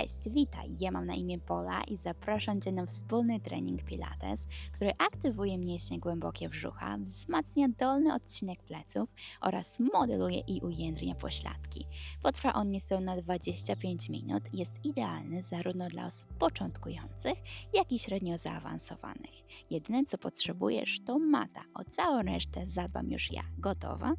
Cześć, witaj! Ja mam na imię Pola i zapraszam Cię na wspólny trening Pilates, który aktywuje mięśnie głębokie brzucha, wzmacnia dolny odcinek pleców oraz modeluje i ujędrnia pośladki. Potrwa on niespełna 25 minut i jest idealny zarówno dla osób początkujących, jak i średnio zaawansowanych. Jedyne co potrzebujesz to mata, o całą resztę zadbam już ja. Gotowa?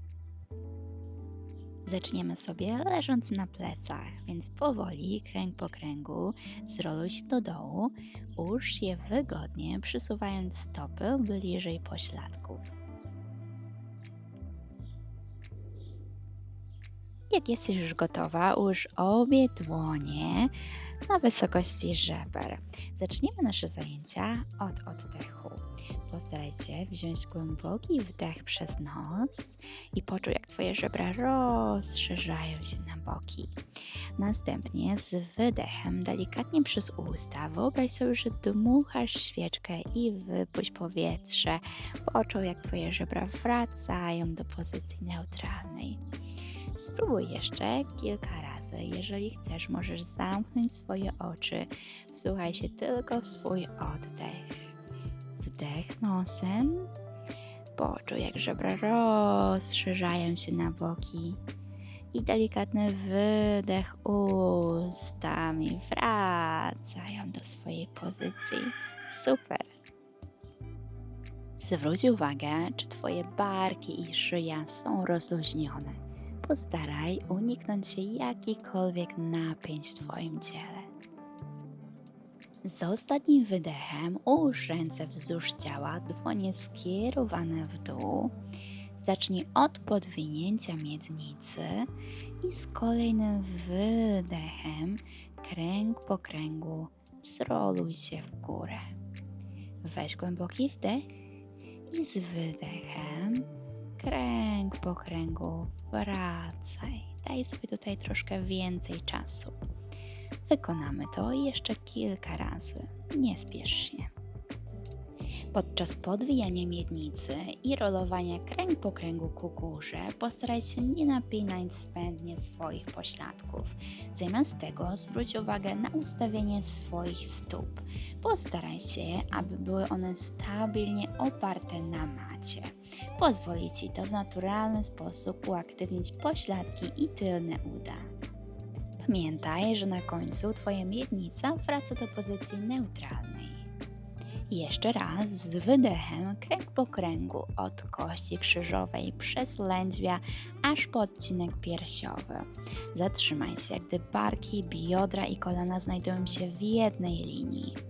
Zaczniemy sobie leżąc na plecach, więc powoli, kręg po kręgu, zroluj się do dołu, ułóż je wygodnie, przysuwając stopy bliżej pośladków. Jak jesteś już gotowa, ułóż obie dłonie na wysokości żeber. Zaczniemy nasze zajęcia od oddechu. Postaraj się wziąć głęboki wdech przez nos i poczuj, jak Twoje żebra rozszerzają się na boki. Następnie z wydechem delikatnie przez usta wyobraź sobie, że dmuchasz świeczkę i wypuść powietrze. Poczuj, jak Twoje żebra wracają do pozycji neutralnej. Spróbuj jeszcze kilka razy. Jeżeli chcesz, możesz zamknąć swoje oczy. Wsłuchaj się tylko w swój oddech. Wdech nosem. Poczuj, jak żebra rozszerzają się na boki. I delikatny wydech ustami wracają do swojej pozycji. Super. Zwróć uwagę, czy Twoje barki i szyja są rozluźnione postaraj uniknąć jakichkolwiek napięć w Twoim ciele. Z ostatnim wydechem ułóż ręce wzdłuż ciała, dłonie skierowane w dół. Zacznij od podwinięcia miednicy i z kolejnym wydechem kręg po kręgu zroluj się w górę. Weź głęboki wdech i z wydechem kręg po kręgu wracaj. Daj sobie tutaj troszkę więcej czasu. Wykonamy to jeszcze kilka razy. Nie spiesz się. Podczas podwijania miednicy i rolowania kręg po kręgu ku górze postaraj się nie napinać zbędnie swoich pośladków. Zamiast tego zwróć uwagę na ustawienie swoich stóp. Postaraj się, aby były one stabilnie oparte na macie. Pozwoli Ci to w naturalny sposób uaktywnić pośladki i tylne uda. Pamiętaj, że na końcu Twoja miednica wraca do pozycji neutralnej. Jeszcze raz z wydechem kręg po kręgu od kości krzyżowej przez lędźwia aż po odcinek piersiowy. Zatrzymaj się, gdy barki, biodra i kolana znajdują się w jednej linii.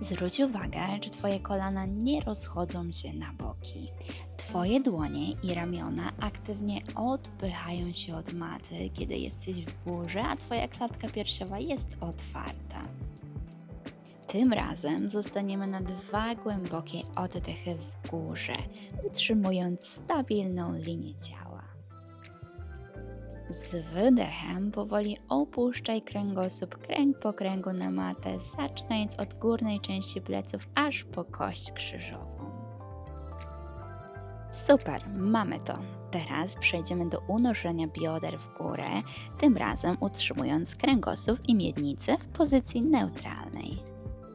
Zwróć uwagę, że Twoje kolana nie rozchodzą się na boki. Twoje dłonie i ramiona aktywnie odpychają się od maty, kiedy jesteś w górze, a Twoja klatka piersiowa jest otwarta. Tym razem zostaniemy na dwa głębokie oddechy w górze, utrzymując stabilną linię ciała. Z wydechem powoli opuszczaj kręgosłup kręg po kręgu na matę, zaczynając od górnej części pleców aż po kość krzyżową. Super, mamy to. Teraz przejdziemy do unoszenia bioder w górę, tym razem utrzymując kręgosłup i miednicę w pozycji neutralnej.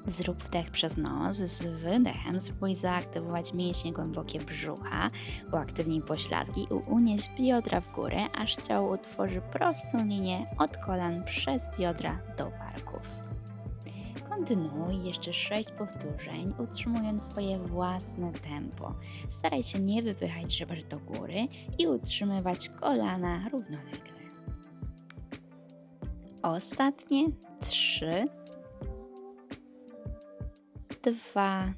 Zrób wdech przez nos, z wydechem spróbuj zaaktywować mięśnie głębokie brzucha, uaktywnij pośladki i unieś biodra w górę, aż ciało utworzy prostą linię od kolan przez biodra do barków. Kontynuuj jeszcze 6 powtórzeń, utrzymując swoje własne tempo. Staraj się nie wypychać żeber do góry i utrzymywać kolana równolegle. Ostatnie 3 dwa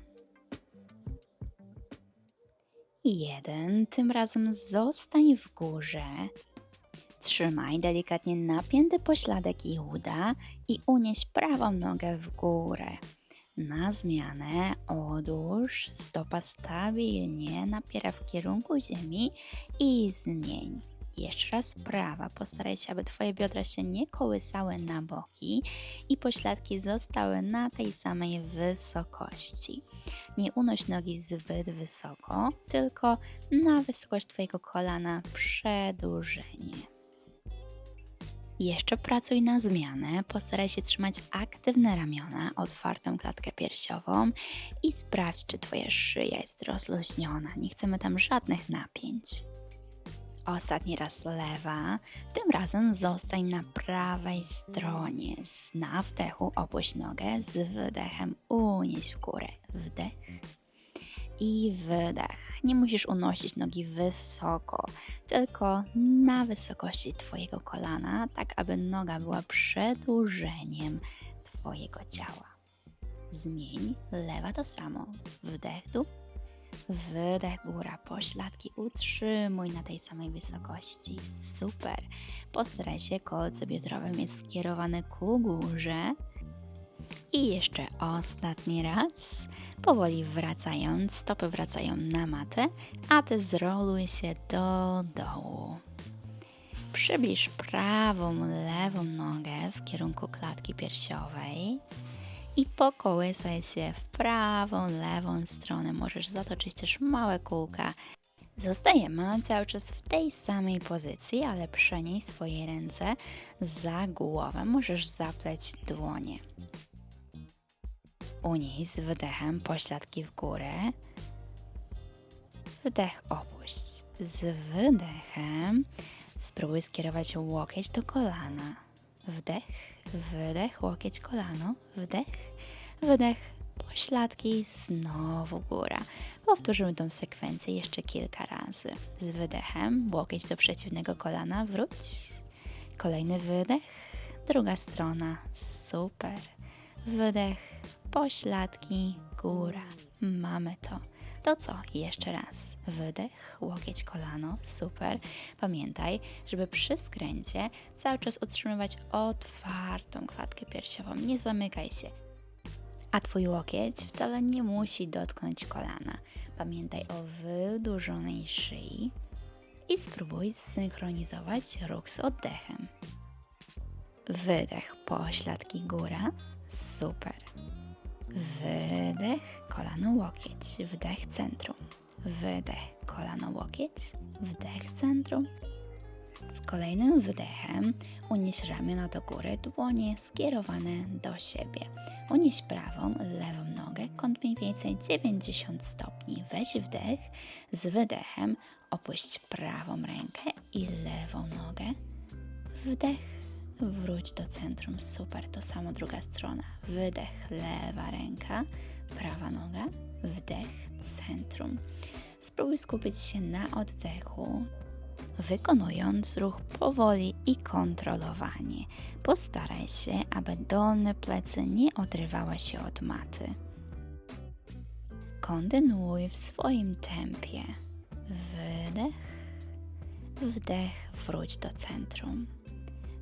jeden. Tym razem zostań w górze. Trzymaj delikatnie napięty pośladek i uda i unieś prawą nogę w górę. Na zmianę odłóż, stopa stabilnie napiera w kierunku ziemi i zmień. Jeszcze raz prawa. Postaraj się, aby Twoje biodra się nie kołysały na boki i pośladki zostały na tej samej wysokości. Nie unoś nogi zbyt wysoko, tylko na wysokość Twojego kolana przedłużenie. Jeszcze pracuj na zmianę. Postaraj się trzymać aktywne ramiona, otwartą klatkę piersiową i sprawdź, czy Twoja szyja jest rozluźniona. Nie chcemy tam żadnych napięć. Ostatni raz lewa. Tym razem zostań na prawej stronie. Na wdechu opuść nogę, z wydechem unieś w górę. Wdech i wydech. Nie musisz unosić nogi wysoko, tylko na wysokości Twojego kolana, tak aby noga była przedłużeniem Twojego ciała. Zmień lewa to samo. Wdech dół, wydech góra, pośladki utrzymuj na tej samej wysokości. Super. Postaraj się, kolce biodrowe mieć skierowane ku górze, i jeszcze ostatni raz. Powoli wracając, stopy wracają na matę, a ty zroluj się do dołu. Przybliż prawą, lewą nogę w kierunku klatki piersiowej i pokołysaj się w prawą, lewą stronę. Możesz zatoczyć też małe kółka. Zostajemy cały czas w tej samej pozycji, ale przenieś swoje ręce za głowę. Możesz zapleć dłonie. Unieś z wydechem pośladki w górę. Wdech opuść. Z wydechem spróbuj skierować łokieć do kolana. Wdech, wydech, łokieć, kolano. Wdech, wydech, pośladki, znowu góra. Powtórzymy tą sekwencję jeszcze kilka razy. Z wydechem, łokieć do przeciwnego kolana, wróć. Kolejny wydech, druga strona, super. Wydech, pośladki, góra. Mamy to. To co? Jeszcze raz. Wydech, łokieć, kolano. Super. Pamiętaj, żeby przy skręcie cały czas utrzymywać otwartą klatkę piersiową. Nie zamykaj się. A twój łokieć wcale nie musi dotknąć kolana. Pamiętaj o wydłużonej szyi i spróbuj zsynchronizować ruch z oddechem. Wydech, pośladki, góra. Super. Wydech, kolano, łokieć. Wdech, centrum. Wydech, kolano, łokieć. Wdech, centrum. Z kolejnym wydechem unieś ramiona do góry, dłonie skierowane do siebie. Unieś prawą, lewą nogę, kąt mniej więcej 90 stopni. Weź wdech, z wydechem opuść prawą rękę i lewą nogę. Wdech, Wróć do centrum. Super. To samo druga strona. Wydech, lewa ręka, prawa noga. Wdech, centrum. Spróbuj skupić się na oddechu, wykonując ruch powoli i kontrolowanie. Postaraj się, aby dolne plecy nie odrywały się od maty. Kontynuuj w swoim tempie. Wydech, wdech, wróć do centrum.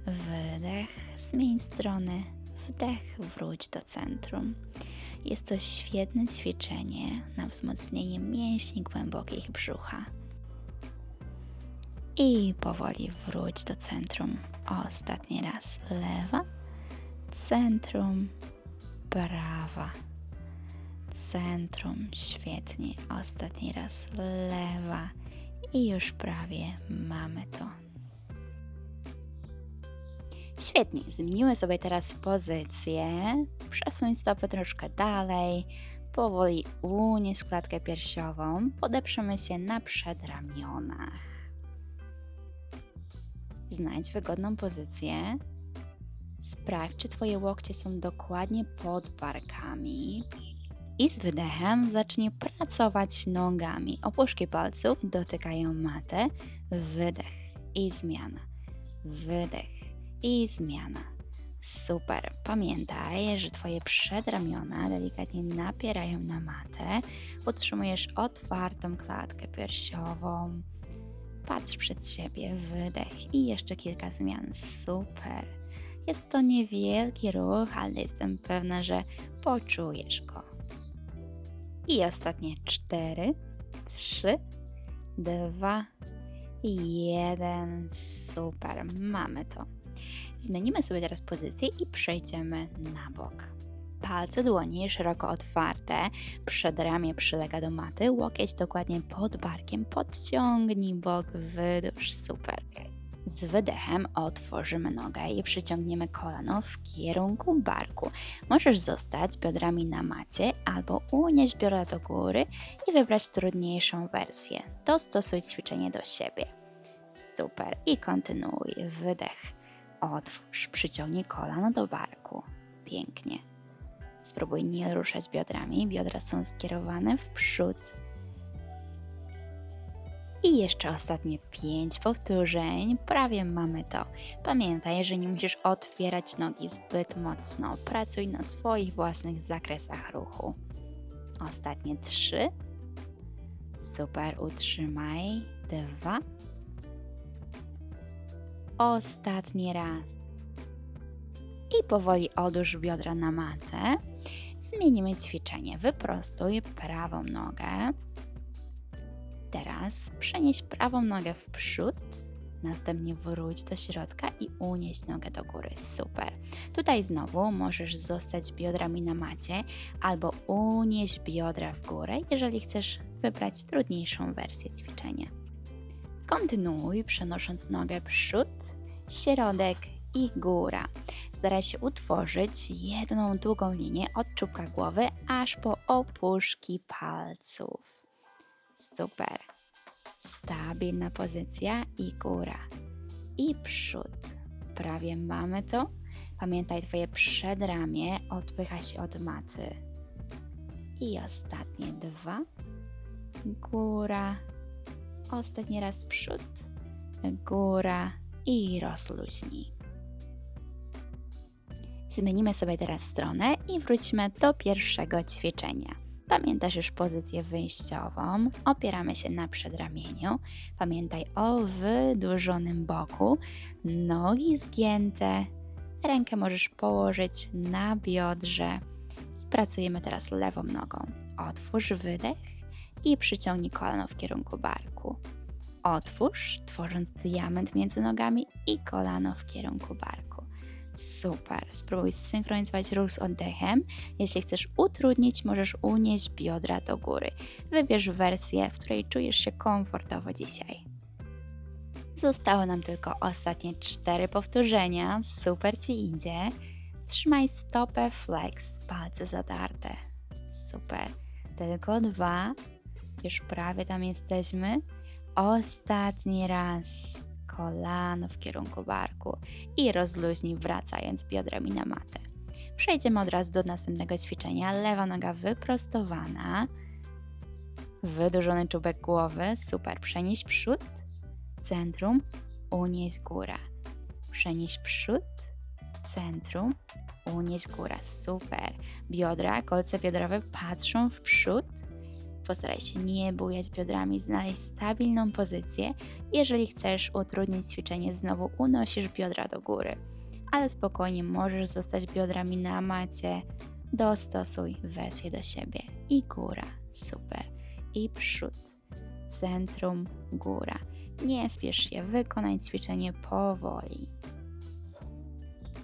Wydech, zmień stronę, wdech, wróć do centrum. Jest to świetne ćwiczenie na wzmocnienie mięśni głębokich brzucha. I powoli wróć do centrum. Ostatni raz lewa, centrum, prawa, centrum. Świetnie. Ostatni raz lewa i już prawie mamy to. Świetnie, zmienimy sobie teraz pozycję. Przesuń stopy troszkę dalej. Powoli unieś klatkę piersiową. Podeprzemy się na przedramionach. Znajdź wygodną pozycję. Sprawdź, czy Twoje łokcie są dokładnie pod barkami. I z wydechem zacznij pracować nogami. Opuszki palców dotykają matę. Wydech i zmiana. Wydech i zmiana. Super. Pamiętaj, że Twoje przedramiona delikatnie napierają na matę. Utrzymujesz otwartą klatkę piersiową. Patrz przed siebie, wydech i jeszcze kilka zmian. Super. Jest to niewielki ruch, ale jestem pewna, że poczujesz go. I ostatnie cztery, trzy, dwa, jeden. Super. Mamy to. Zmienimy sobie teraz pozycję i przejdziemy na bok. Palce dłoni szeroko otwarte, przedramię przylega do maty, łokieć dokładnie pod barkiem, podciągnij bok, wydłuż, super. Z wydechem otworzymy nogę i przyciągniemy kolano w kierunku barku. Możesz zostać biodrami na macie albo unieść biodra do góry i wybrać trudniejszą wersję. Dostosuj ćwiczenie do siebie. Super. I kontynuuj. Wydech. Otwórz. Przyciągnij kolano do barku. Pięknie. Spróbuj nie ruszać biodrami. Biodra są skierowane w przód. I jeszcze ostatnie pięć powtórzeń. Prawie mamy to. Pamiętaj, że nie musisz otwierać nogi zbyt mocno. Pracuj na swoich własnych zakresach ruchu. Ostatnie trzy. Super, utrzymaj. Dwa. Ostatni raz. I powoli odłóż biodra na matę. Zmienimy ćwiczenie. Wyprostuj prawą nogę. Teraz przenieś prawą nogę w przód, następnie wróć do środka i unieś nogę do góry. Super. Tutaj znowu możesz zostać biodrami na macie albo unieść biodra w górę, jeżeli chcesz wybrać trudniejszą wersję ćwiczenia. Kontynuuj przenosząc nogę przód, środek i góra. Staraj się utworzyć jedną długą linię od czubka głowy aż po opuszki palców. Super. Stabilna pozycja i góra. I przód. Prawie mamy to. Pamiętaj, twoje przedramię odpycha się od maty. I ostatnie dwa. Góra. Ostatni raz przód. Góra i rozluźnij. Zmienimy sobie teraz stronę i wróćmy do pierwszego ćwiczenia. Pamiętasz już pozycję wyjściową, opieramy się na przedramieniu. Pamiętaj o wydłużonym boku, nogi zgięte, rękę możesz położyć na biodrze. Pracujemy teraz lewą nogą. Otwórz wydech i przyciągnij kolano w kierunku barku. Otwórz, tworząc diament między nogami i kolano w kierunku barku. Super. Spróbuj zsynchronizować ruch z oddechem. Jeśli chcesz utrudnić, możesz unieść biodra do góry. Wybierz wersję, w której czujesz się komfortowo dzisiaj. Zostało nam tylko ostatnie cztery powtórzenia. Super ci idzie. Trzymaj stopę flex, palce zadarte. Super. Tylko dwa. Już prawie tam jesteśmy. Ostatni raz kolano w kierunku barku i rozluźnij wracając biodrami na matę. Przejdziemy od razu do następnego ćwiczenia. Lewa noga wyprostowana, wydłużony czubek głowy, super. Przenieś przód, centrum, unieś góra. Przenieś przód, centrum, unieś góra, super. Biodra, kolce biodrowe patrzą w przód, Postaraj się nie bujać biodrami, znaleźć stabilną pozycję. Jeżeli chcesz utrudnić ćwiczenie, znowu unosisz biodra do góry. Ale spokojnie możesz zostać biodrami na macie. Dostosuj wersję do siebie. I góra, super. I przód, centrum, góra. Nie spiesz się, wykonaj ćwiczenie powoli.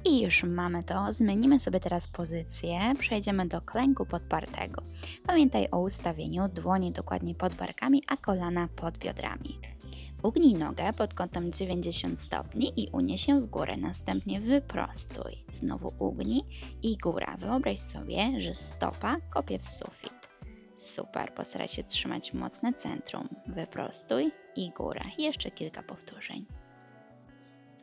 I już mamy to. Zmienimy sobie teraz pozycję. Przejdziemy do klęku podpartego. Pamiętaj o ustawieniu dłoni dokładnie pod barkami, a kolana pod biodrami. Ugnij nogę pod kątem 90 stopni i unieś się w górę. Następnie wyprostuj. Znowu ugnij i góra. Wyobraź sobie, że stopa kopie w sufit. Super, postaraj się trzymać mocne centrum. Wyprostuj i góra. Jeszcze kilka powtórzeń.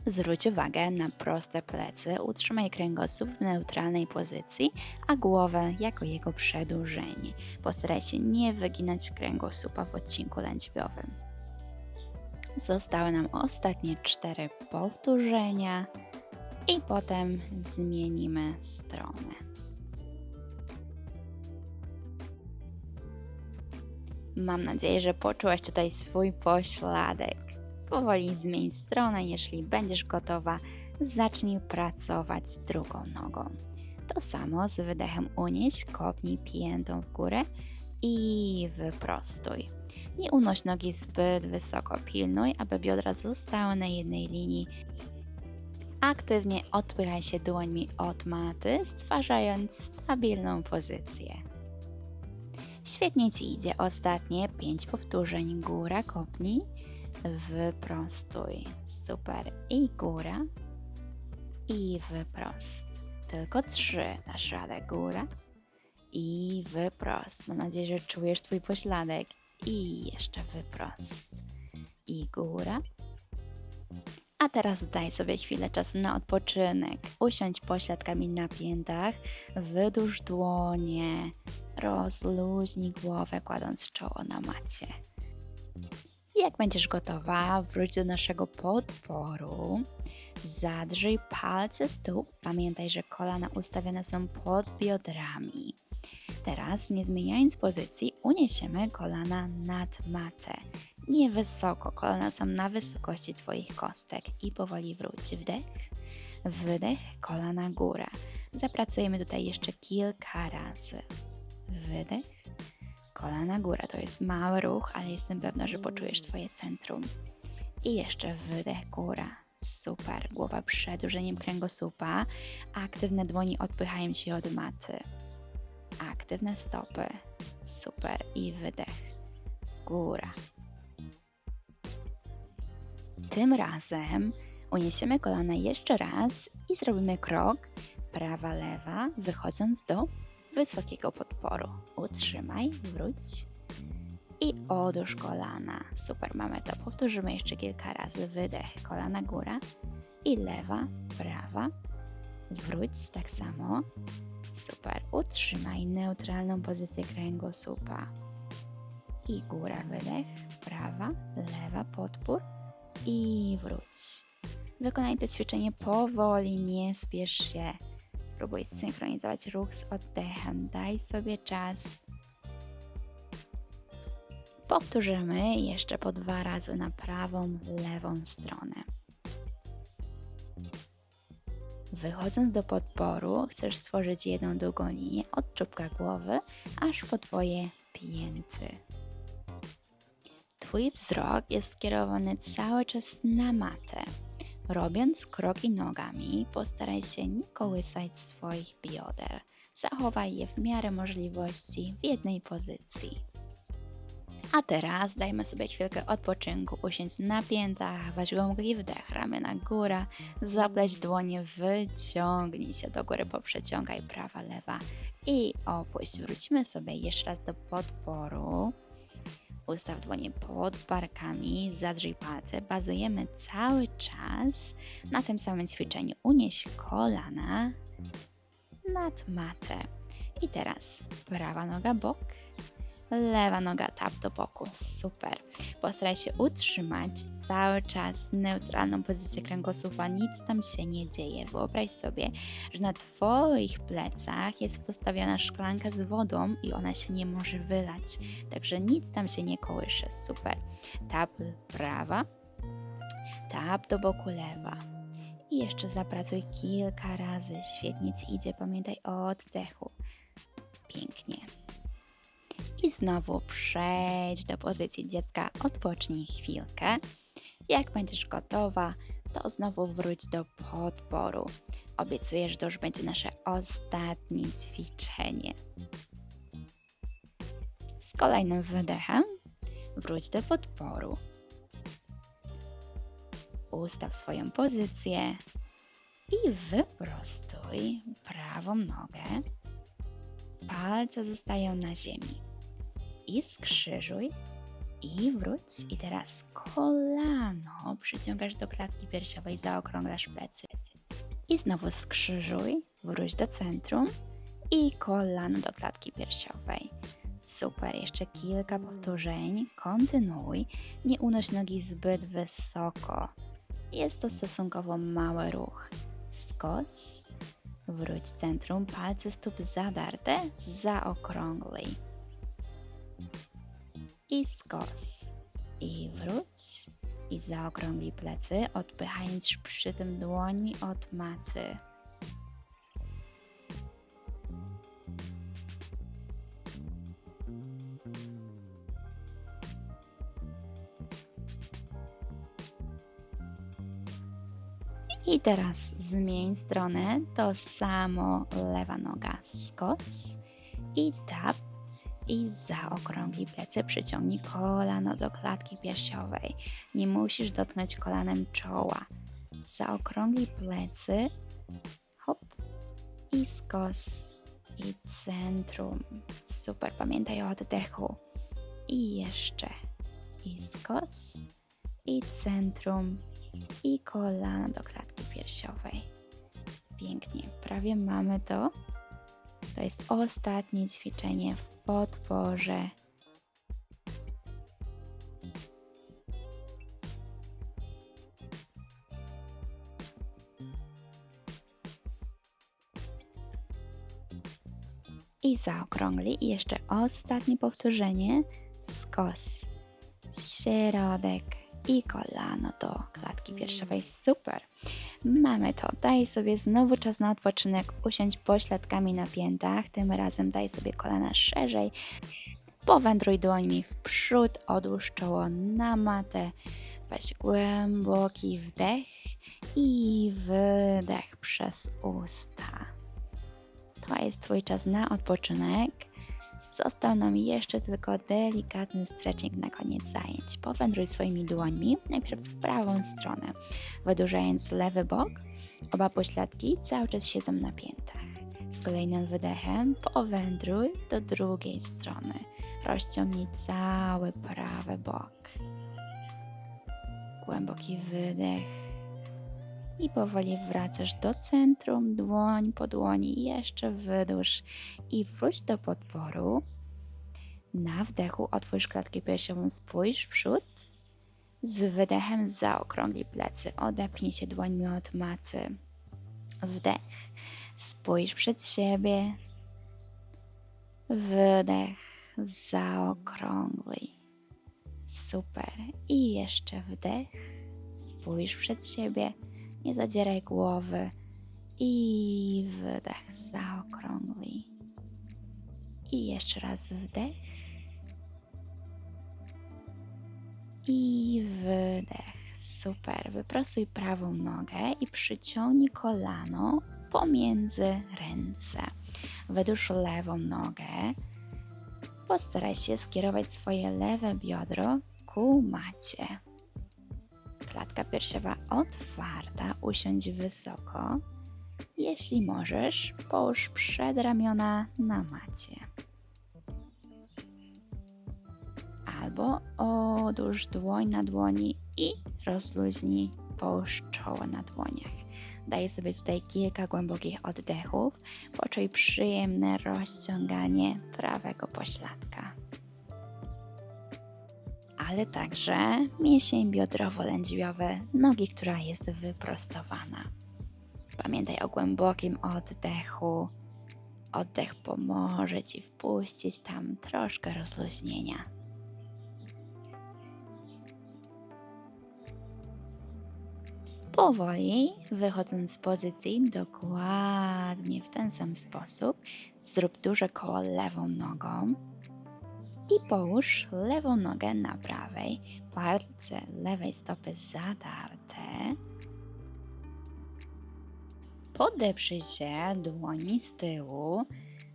Zwróć uwagę na proste plecy, utrzymaj kręgosłup w neutralnej pozycji, a głowę jako jego przedłużenie. Postaraj się nie wyginać kręgosłupa w odcinku lędźwiowym. Zostały nam ostatnie cztery powtórzenia i potem zmienimy stronę. Mam nadzieję, że poczułaś tutaj swój pośladek. Powoli zmień stronę, jeśli będziesz gotowa, zacznij pracować drugą nogą. To samo z wydechem unieś, kopnij piętą w górę i wyprostuj. Nie unoś nogi zbyt wysoko, pilnuj, aby biodra zostały na jednej linii. Aktywnie odpychaj się dłońmi od maty, stwarzając stabilną pozycję. Świetnie Ci idzie ostatnie 5 powtórzeń góra, kopnij wyprostuj. Super. I góra. I wyprost. Tylko trzy. Dasz radę. Góra. I wyprost. Mam nadzieję, że czujesz Twój pośladek. I jeszcze wyprost. I góra. A teraz daj sobie chwilę czasu na odpoczynek. Usiądź pośladkami na piętach, wydłuż dłonie, rozluźnij głowę, kładąc czoło na macie. Jak będziesz gotowa, wróć do naszego podporu. Zadrzyj palce stóp. Pamiętaj, że kolana ustawione są pod biodrami. Teraz, nie zmieniając pozycji, uniesiemy kolana nad matę. Nie wysoko, kolana są na wysokości Twoich kostek i powoli wróć. Wdech, wydech, kolana góra. Zapracujemy tutaj jeszcze kilka razy. Wydech, kolana góra. To jest mały ruch, ale jestem pewna, że poczujesz Twoje centrum. I jeszcze wydech góra. Super. Głowa przedłużeniem kręgosłupa. Aktywne dłoni odpychają się od maty. Aktywne stopy. Super. I wydech. Góra. Tym razem uniesiemy kolana jeszcze raz i zrobimy krok prawa, lewa, wychodząc do wysokiego podporu. Utrzymaj, wróć i odłóż kolana. Super, mamy to. Powtórzymy jeszcze kilka razy. Wydech, kolana góra i lewa, prawa. Wróć tak samo. Super. Utrzymaj neutralną pozycję kręgosłupa. I góra, wydech, prawa, lewa, podpór i wróć. Wykonaj to ćwiczenie powoli, nie spiesz się. Spróbuj synchronizować ruch z oddechem. Daj sobie czas. Powtórzymy jeszcze po dwa razy na prawą, lewą stronę. Wychodząc do podporu, chcesz stworzyć jedną długą linię od czubka głowy aż po Twoje pięty. Twój wzrok jest skierowany cały czas na matę. Robiąc kroki nogami, postaraj się nie kołysać swoich bioder. Zachowaj je w miarę możliwości w jednej pozycji. A teraz dajmy sobie chwilkę odpoczynku, usiądź na piętach, weź głęboki wdech, ramiona góra, zapleć dłonie, wyciągnij się do góry, poprzeciągaj prawa, lewa i opuść. Wrócimy sobie jeszcze raz do podporu. Ustaw dłonie pod barkami, zadrzyj palce. Bazujemy cały czas na tym samym ćwiczeniu. Unieś kolana nad matę. I teraz prawa noga bok, lewa noga tap do boku. Super. Postaraj się utrzymać cały czas neutralną pozycję kręgosłupa. Nic tam się nie dzieje. Wyobraź sobie, że na Twoich plecach jest postawiona szklanka z wodą i ona się nie może wylać. Także nic tam się nie kołysze. Super. Tap prawa, tap do boku lewa. I jeszcze zapracuj kilka razy. Świetnie Ci idzie. Pamiętaj o oddechu. I znowu przejdź do pozycji dziecka, odpocznij chwilkę. Jak będziesz gotowa, to znowu wróć do podporu. Obiecuję, że to już będzie nasze ostatnie ćwiczenie. Z kolejnym wydechem wróć do podporu. Ustaw swoją pozycję i wyprostuj prawą nogę. Palce zostają na ziemi i skrzyżuj i wróć. I teraz kolano przyciągasz do klatki piersiowej, zaokrąglasz plecy. I znowu skrzyżuj, wróć do centrum i kolano do klatki piersiowej. Super, jeszcze kilka powtórzeń. Kontynuuj. Nie unoś nogi zbyt wysoko. Jest to stosunkowo mały ruch. Skos. Wróć centrum, palce stóp zadarte, zaokrąglej i skos. I wróć i zaokrąglij plecy, odpychając przy tym dłońmi od maty. I teraz zmień stronę, to samo lewa noga skos i tap i zaokrąglij plecy, przyciągnij kolano do klatki piersiowej. Nie musisz dotknąć kolanem czoła. Zaokrąglij plecy, hop i skos i centrum. Super, pamiętaj o oddechu. I jeszcze i skos i centrum i kolano do klatki piersiowej. Pięknie, prawie mamy to. To jest ostatnie ćwiczenie w podporze. I zaokrągli. I jeszcze ostatnie powtórzenie. Skos, środek i kolano do klatki piersiowej. Super. Mamy to. Daj sobie znowu czas na odpoczynek. Usiądź pośladkami na piętach. Tym razem daj sobie kolana szerzej. Powędruj dłońmi w przód. Odłóż czoło na matę. Weź głęboki wdech i wydech przez usta. To jest Twój czas na odpoczynek. Został nam jeszcze tylko delikatny stretching na koniec zajęć. Powędruj swoimi dłońmi, najpierw w prawą stronę, wydłużając lewy bok. Oba pośladki cały czas siedzą na piętach. Z kolejnym wydechem powędruj do drugiej strony. Rozciągnij cały prawy bok. Głęboki wydech. I powoli wracasz do centrum, dłoń po dłoni, jeszcze wydłuż i wróć do podporu. Na wdechu otwórz klatkę piersiową, spójrz w przód. Z wydechem zaokrąglij plecy, odepchnij się dłońmi od maty. Wdech, spójrz przed siebie. Wydech, zaokrąglij. Super. I jeszcze wdech, spójrz przed siebie, nie zadzieraj głowy. I wydech, zaokrąglij. I jeszcze raz wdech. I wydech. Super. Wyprostuj prawą nogę i przyciągnij kolano pomiędzy ręce. Wydłuż lewą nogę. Postaraj się skierować swoje lewe biodro ku macie. Klatka piersiowa otwarta, usiądź wysoko. Jeśli możesz, połóż przedramiona na macie. Albo odłóż dłoń na dłoni i rozluźnij, połóż czoło na dłoniach. Daj sobie tutaj kilka głębokich oddechów. Poczuj przyjemne rozciąganie prawego pośladka. Ale także mięsień biodrowo-lędźwiowy nogi, która jest wyprostowana. Pamiętaj o głębokim oddechu. Oddech pomoże Ci wpuścić tam troszkę rozluźnienia. Powoli, wychodząc z pozycji dokładnie w ten sam sposób, zrób duże koło lewą nogą i połóż lewą nogę na prawej, palce lewej stopy zatarte. Podeprzyj się dłoni z tyłu,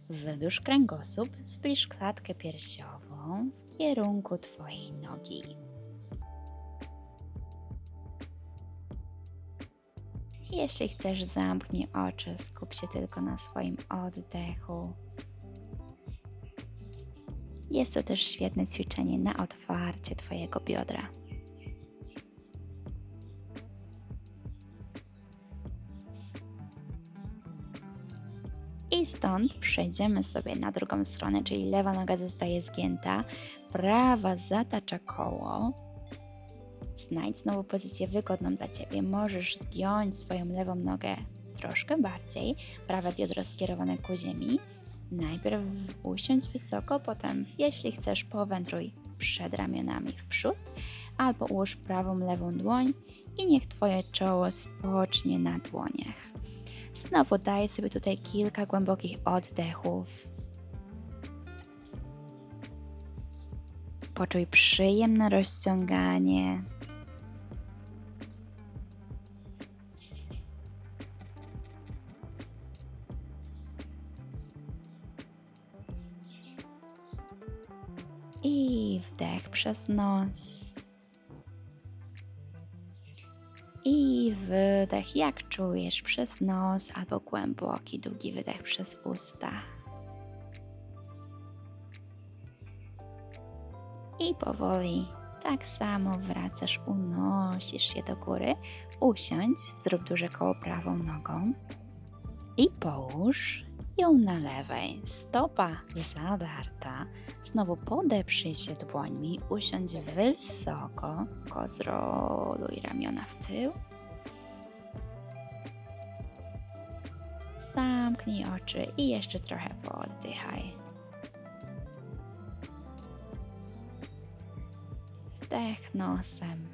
wydłuż kręgosłup, zbliż klatkę piersiową w kierunku Twojej nogi. Jeśli chcesz, zamknij oczy, skup się tylko na swoim oddechu. Jest to też świetne ćwiczenie na otwarcie Twojego biodra. I stąd przejdziemy sobie na drugą stronę, czyli lewa noga zostaje zgięta, prawa zatacza koło. Znajdź znowu pozycję wygodną dla Ciebie. Możesz zgiąć swoją lewą nogę troszkę bardziej, prawe biodro skierowane ku ziemi. Najpierw usiądź wysoko, potem, jeśli chcesz, powędruj przed ramionami w przód, albo ułóż prawą, lewą dłoń i niech Twoje czoło spocznie na dłoniach. Znowu daj sobie tutaj kilka głębokich oddechów. Poczuj przyjemne rozciąganie. I wdech przez nos. I wydech, jak czujesz, przez nos albo głęboki, długi wydech przez usta. I powoli tak samo wracasz, unosisz się do góry. Usiądź, zrób duże koło prawą nogą i połóż ją na lewej. Stopa zadarta. Znowu podeprzyj się dłońmi, usiądź wysoko, tylko zroluj ramiona w tył. Zamknij oczy i jeszcze trochę pooddychaj. Wdech nosem.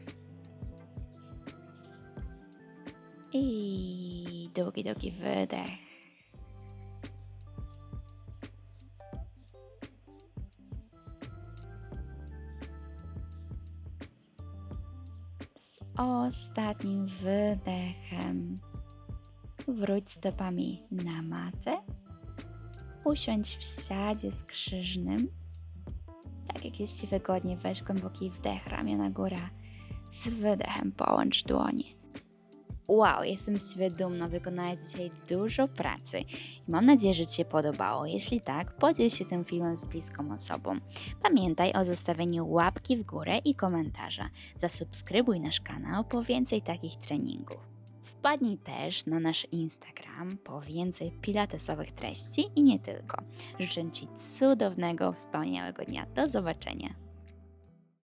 I długi, długi wydech. Ostatnim wydechem wróć stopami na matę. Usiądź w siadzie skrzyżnym. Tak jak jest Ci wygodnie, weź głęboki wdech, ramiona góra. Z wydechem połącz dłonie. Wow, jestem z Ciebie dumna, wykonałeś dzisiaj dużo pracy i mam nadzieję, że Ci się podobało. Jeśli tak, podziel się tym filmem z bliską osobą. Pamiętaj o zostawieniu łapki w górę i komentarza. Zasubskrybuj nasz kanał po więcej takich treningów. Wpadnij też na nasz Instagram po więcej pilatesowych treści i nie tylko. Życzę Ci cudownego, wspaniałego dnia. Do zobaczenia.